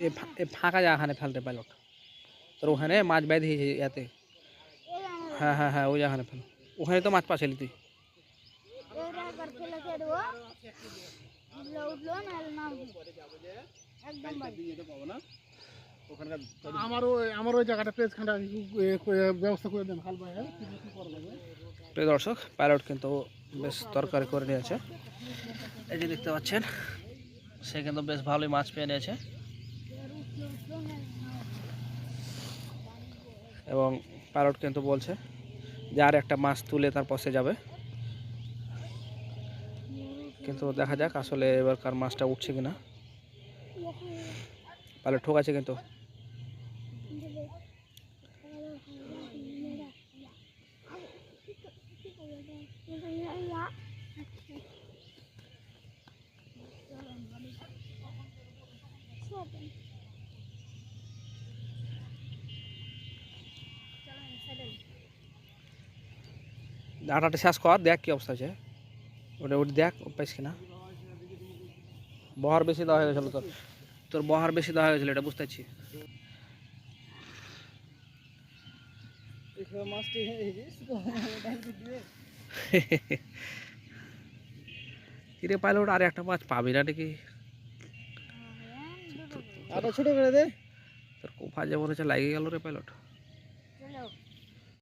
এ ফা- এ ফাঁকা জায়গাখানে ফেলতে পাইলট তোর ওখানে মাছ বেঁধে দিয়েছে ইয়াতে। হ্যাঁ হ্যাঁ হ্যাঁ ওই জায়গাখানে ফেল। ওখানে তো মাছ পাচ্ছিলি তুই। প্রিয় দর্শক পাইলট কিন্তু বেশ তরকারি করে নিয়েছে। এই যে দেখতে পাচ্ছেন সে কিন্তু বেশ ভালোই মাছ পেয়ে নিয়েছে। এবং পাইলট কিন্তু বলছে যে আর একটা মাছ তুলে তার সে যাবে। কিন্তু দেখা যাক আসলে এবার কার মাছটা উঠছে কিনা। পাইলট ঠোকাছে কিন্তু। আটাটা শেষ কর দেখ কি অবস্থা আছে ওটা ওটা দেখ পাইস কিনা। বহার বেশি দেওয়া হয়ে গেছিল তোর। তোর বহার বেশি দেওয়া হয়ে গেছিল এটা বুঝতে পারছি। কিরে পাইলট আর একটা মাছ পাবি না নাকি? আটা ছোট করে দে। তোর কোফা যে মনে হচ্ছে লাগে গেল রে পাইলট।